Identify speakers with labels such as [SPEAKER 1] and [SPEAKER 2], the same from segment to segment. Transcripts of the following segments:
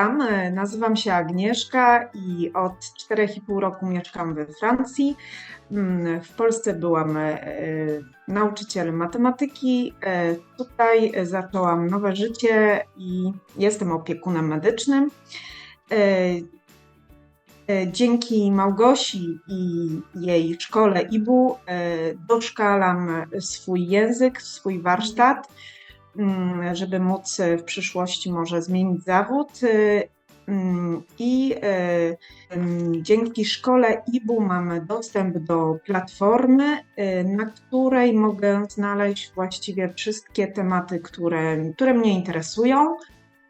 [SPEAKER 1] E, nazywam się Agnieszka i od 4,5 roku mieszkam we Francji. Mm, W Polsce byłam e, nauczycielem matematyki. E, Tutaj zaczęłam nowe życie i jestem opiekunem medycznym. Dzięki Małgosi i jej szkole IBU doszkalam swój język, swój warsztat żeby móc e, w przyszłości może zmienić zawód. y, mm, I e, mm, dzięki szkole IBU mamy dostęp do platformy, na której mogę znaleźć właściwie wszystkie tematy, które, które mnie interesują.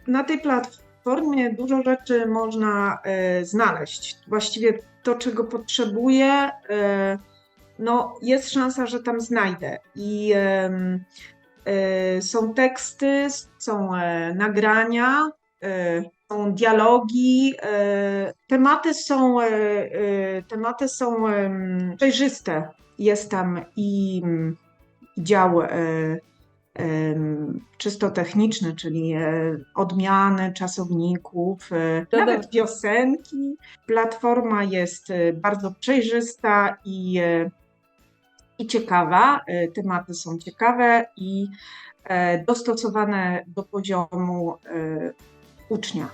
[SPEAKER 1] Na tej platformie dużo rzeczy można e, znaleźć. Właściwie to, czego potrzebuję, e, no, jest szansa, że tam znajdę. I E, Są teksty, są e, nagrania, e, są dialogi. e, Tematy są, e, e, tematy są przejrzyste. Jest tam i mm, dział e, em, czysto techniczny, czyli e, odmiany czasowników, e, nawet piosenki. Platforma jest e, bardzo przejrzysta i e, i ciekawa. e, Tematy są ciekawe i e, dostosowane do poziomu e, ucznia.